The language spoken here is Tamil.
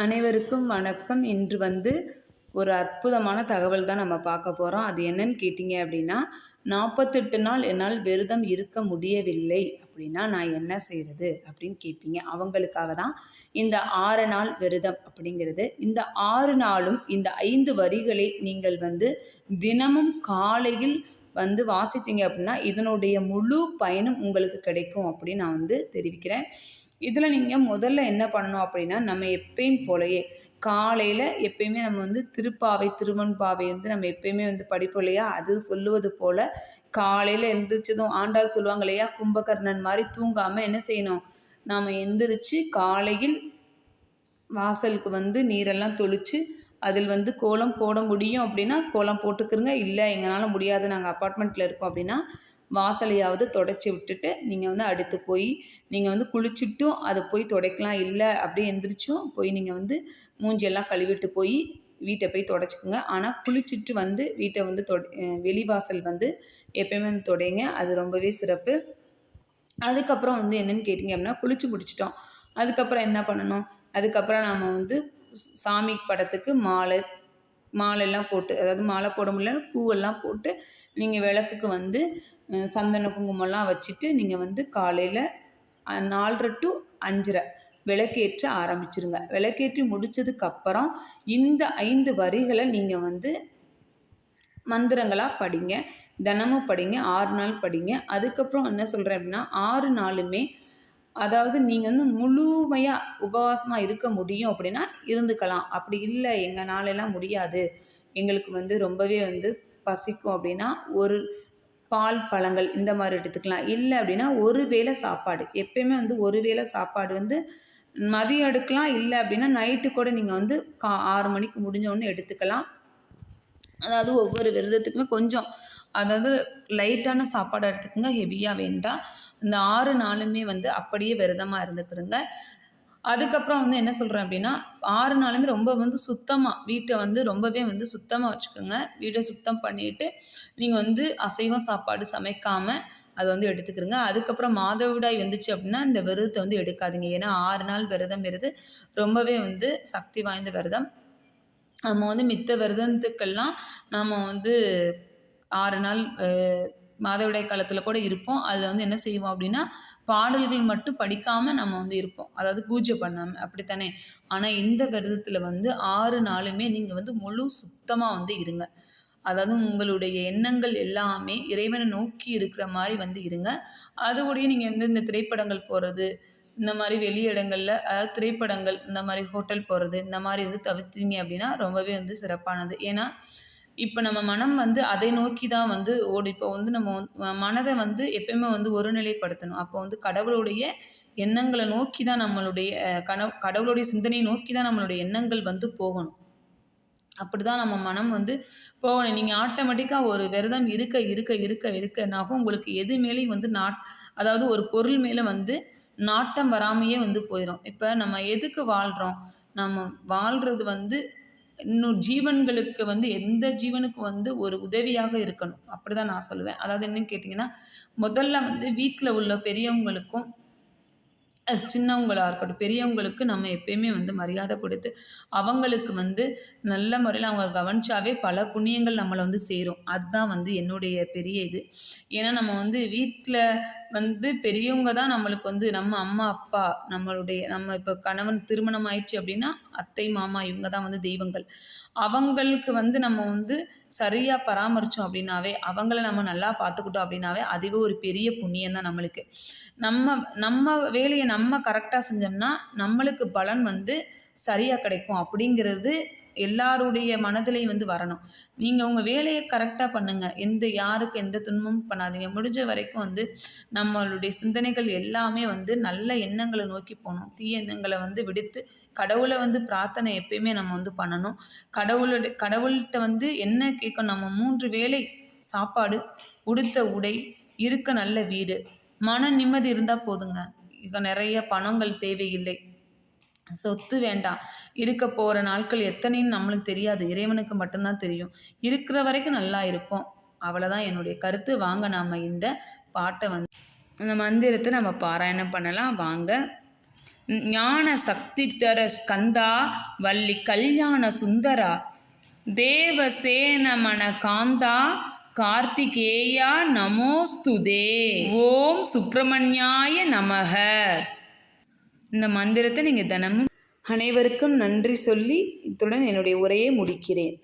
அனைவருக்கும் வணக்கம். இன்று வந்து ஒரு அற்புதமான தகவல் தான் நம்ம பார்க்க போகிறோம் அது என்னன்னு கேட்டிங்க அப்படின்னா நாற்பத்தெட்டு நாள் என்னால் விரதம் இருக்க முடியவில்லை அப்படின்னா நான் என்ன செய்கிறது அப்படின்னு கேட்பீங்க. அவங்களுக்காக தான் இந்த ஆறு நாள் விரதம் அப்படிங்கிறது. இந்த ஆறு நாளும் இந்த ஐந்து வரிகளை நீங்கள் வந்து தினமும் காலையில் வந்து வாசித்தீங்க அப்படின்னா இதனுடைய முழு பயனும் உங்களுக்கு கிடைக்கும் அப்படின்னு நான் வந்து தெரிவிக்கிறேன். இதில் நீங்கள் முதல்ல என்ன பண்ணணும் அப்படின்னா நம்ம எப்பயும் போலயே காலையில் எப்பயுமே நம்ம வந்து திருப்பாவை திருவன்பாவை வந்து நம்ம எப்பயுமே வந்து படிப்போம் இல்லையா? அது சொல்லுவது போல் காலையில் எழுந்திரிச்சதும் ஆண்டாள் சொல்லுவாங்க இல்லையா? கும்பகர்ணன் மாதிரி தூங்காமல் என்ன செய்யணும்? நாம் எந்திரிச்சு காலையில் வாசலுக்கு வந்து நீரெல்லாம் தொளித்து அதில் வந்து கோலம் போட முடியும் அப்படின்னா கோலம் போட்டுக்கிறங்க இல்லை எங்களால் முடியாது. நாங்கள் அப்பார்ட்மெண்ட்டில் இருக்கோம் அப்படின்னா வாசலையாவது தொடச்சி விட்டுட்டு நீங்கள் வந்து அடுத்து போய் நீங்கள் வந்து குளிச்சுட்டும் அதை போய் துடைக்கலாம். இல்லை அப்படியே எந்திரிச்சும் போய் நீங்கள் வந்து மூஞ்சியெல்லாம் கழுவிட்டு போய் வீட்டை போய் தொடச்சிக்கோங்க. ஆனால் குளிச்சுட்டு வந்து வீட்டை வந்து தொட வெளிவாசல் வந்து எப்பயுமே வந்து தொடைங்க. அது ரொம்பவே சிறப்பு. அதுக்கப்புறம் வந்து என்னென்னு கேட்டிங்க அப்படின்னா குளிச்சு முடிச்சிட்டோம். அதுக்கப்புறம் என்ன பண்ணணும்? அதுக்கப்புறம் நம்ம வந்து சாமி படத்துக்கு மாலை மாலையெல்லாம் போட்டு அதாவது மாலை போட முடியல பூவெல்லாம் போட்டு நீங்கள் விளக்குக்கு வந்து சந்தன குங்குமம்லாம் வச்சுட்டு நீங்கள் வந்து காலையில் நாலரை டு அஞ்சரை விளக்கேற்ற ஆரம்பிச்சிருங்க. விளக்கேற்றி முடித்ததுக்கப்புறம் இந்த ஐந்து வரிகளை நீங்கள் வந்து மந்திரங்களாக படிங்க தினமும் படிங்க ஆறு நாள் படிங்க. அதுக்கப்புறம் என்ன சொல்கிறேன் அப்படின்னா ஆறு நாளுமே அதாவது நீங்கள் வந்து முழுமையாக உபவாசமாக இருக்க முடியும் அப்படின்னா இருந்துக்கலாம். அப்படி இல்லை எங்களாலெல்லாம் முடியாது. எங்களுக்கு வந்து ரொம்பவே வந்து பசிக்கும் அப்படின்னா ஒரு பால் பழங்கள் இந்த மாதிரி எடுத்துக்கலாம். இல்லை அப்படின்னா ஒரு வேளை சாப்பாடு. எப்பயுமே வந்து ஒரு வேளை சாப்பாடு வந்து மதியம் எடுக்கலாம். இல்லை அப்படின்னா நைட்டு கூட நீங்கள் வந்து கா ஆறு மணிக்கு முடிஞ்சோடனே எடுத்துக்கலாம். அதாவது ஒவ்வொரு விரதத்துக்குமே கொஞ்சம் அதாவது லைட்டான சாப்பாடு எடுத்துக்கோங்க. ஹெவியாக வேண்டாம். இந்த ஆறு நாளுமே வந்து அப்படியே விரதமாக இருந்துக்கிறோங்க அதுக்கப்புறம் வந்து என்ன சொல்கிறேன் அப்படின்னா ஆறு நாளுமே ரொம்ப வந்து சுத்தமாக வீட்டை வந்து ரொம்பவே வந்து சுத்தமாக வச்சுக்கோங்க. வீட்டை சுத்தம் பண்ணிவிட்டு நீங்கள் வந்து அசைவம் சாப்பாடு சமைக்காமல் அதை வந்து எடுத்துக்கிறோங்க அதுக்கப்புறம் மாதவிடாய் வந்துச்சு அப்படின்னா இந்த விரதத்தை வந்து எடுக்காதீங்க. ஏன்னா ஆறு நாள் விரதம் விருது ரொம்பவே வந்து சக்தி வாய்ந்த விரதம். நம்ம வந்து மித்த விரதத்துக்கெல்லாம் நாம் வந்து ஆறு நாள் மாதவிடாய் காலத்தில் கூட இருப்போம். அதில் வந்து என்ன செய்வோம் அப்படின்னா பாடல்கள் மட்டும் படிக்காமல் நம்ம வந்து இருப்போம். அதாவது பூஜை பண்ணாமல் அப்படித்தானே? ஆனால் இந்த விரதத்தில் வந்து ஆறு நாளுமே நீங்கள் வந்து முழு சுத்தமாக வந்து இருங்க. அதாவது உங்களுடைய எண்ணங்கள் எல்லாமே இறைவனை நோக்கி இருக்கிற மாதிரி வந்து இருங்க. அதோடைய நீங்கள் வந்து இந்த திரைப்படங்கள் போகிறது இந்த மாதிரி வெளி இடங்களில் அதாவது திரைப்படங்கள் இந்த மாதிரி ஹோட்டல் போகிறது இந்த மாதிரி வந்து தவிர்த்தீங்க அப்படின்னா ரொம்பவே வந்து சிறப்பானது. ஏன்னா இப்போ நம்ம மனம் வந்து அதை நோக்கி தான் வந்து ஓடி. இப்போ வந்து நம்ம மனதை வந்து எப்பயுமே வந்து ஒருநிலைப்படுத்தணும். அப்போ வந்து கடவுளுடைய எண்ணங்களை நோக்கி தான் நம்மளுடைய கனவு கடவுளுடைய சிந்தனையை நோக்கி தான் நம்மளுடைய எண்ணங்கள் வந்து போகணும். அப்படி தான் நம்ம மனம் வந்து போகணும். நீங்கள் ஆட்டோமேட்டிக்காக ஒரு விரதம் இருக்க இருக்க இருக்க இருக்கனாகும் உங்களுக்கு எது மேலேயும் வந்து நாட் அதாவது ஒரு பொருள் மேலே வந்து நாட்டம் வராமையே வந்து போயிடும் இப்போ நம்ம எதுக்கு வாழ்கிறோம் நம்ம வாழ்கிறது வந்து இன்னும் ஜீவன்களுக்கு வந்து எந்த ஜீவனுக்கு வந்து ஒரு உதவியாக இருக்கணும்? அப்படி தான் நான் சொல்லுவேன். அதாவது என்னன்னு கேட்டிங்கன்னா முதல்ல வந்து வீட்டில் உள்ள பெரியவங்களுக்கும் சின்னவங்களாக இருக்கட்டும் பெரியவங்களுக்கு நம்ம எப்பயுமே வந்து மரியாதை கொடுத்து அவங்களுக்கு வந்து நல்ல முறையில் அவங்க கவனிச்சாவே பல புண்ணியங்கள் நம்மளை வந்து சேரும். அதுதான் வந்து என்னுடைய பெரிய இது. ஏன்னா நம்ம வந்து வீட்டில் வந்து பெரியவங்க தான் நம்மளுக்கு வந்து நம்ம அம்மா அப்பா நம்மளுடைய நம்ம இப்போ கணவன் திருமணம் ஆயிடுச்சு அப்படின்னா அத்தை மாமா இவங்க தான் வந்து தெய்வங்கள். அவங்களுக்கு வந்து நம்ம வந்து சரியாக பராமரித்தோம் அப்படின்னாவே அவங்கள நம்ம நல்லா பார்த்துக்கிட்டோம் அப்படின்னாவே அதுவே ஒரு பெரிய புண்ணியம் தான் நம்மளுக்கு. நம்ம நம்ம வேலையை நம்ம கரெக்டாக செஞ்சோம்னா நம்மளுக்கு பலன் வந்து சரியாக கிடைக்கும் அப்படிங்கிறது எல்லாருடைய மனதிலையும் வந்து வரணும். நீங்கள் உங்கள் வேலையை கரெக்டாக பண்ணுங்கள் எந்த யாருக்கு எந்த துன்பமும் பண்ணாதீங்க. முடிஞ்ச வரைக்கும் வந்து நம்மளுடைய சிந்தனைகள் எல்லாமே வந்து நல்ல எண்ணங்களை நோக்கி போகணும். தீய எண்ணங்களை வந்து விடுத்து கடவுளை வந்து பிரார்த்தனை எப்பயுமே நம்ம வந்து பண்ணணும். கடவுளுடைய கடவுள்கிட்ட வந்து என்ன கேட்கணும்? நம்ம மூன்று வேலை சாப்பாடு உடுத்த உடை இருக்க நல்ல வீடு. மன நிம்மதி இருந்தால் போதுங்க. இங்கே நிறைய பணங்கள் தேவையில்லை. சொத்து வேண்டாம். இருக்க போகிற நாட்கள் எத்தனைன்னு நம்மளுக்கு தெரியாது. இறைவனுக்கு மட்டும்தான் தெரியும். இருக்கிற வரைக்கும் நல்லா இருப்போம். அவ்வளோதான் என்னுடைய கருத்து. வாங்க நாம் இந்த பாட்டை வந்து இந்த மந்திரத்தை நம்ம பாராயணம் பண்ணலாம். வாங்க. ஞான சக்தி தர ஸ்கந்தா வள்ளி கல்யாண சுந்தரா. தேவசேனமன காந்தா கார்த்திகேயா நமோஸ்துதே. ஓம் சுப்பிரமணியாய நமக. இந்த மந்திரத்தை நீங்கள் தினமும் அனைவருக்கும் நன்றி சொல்லி இத்துடன் என்னுடைய உரையை முடிக்கிறேன்.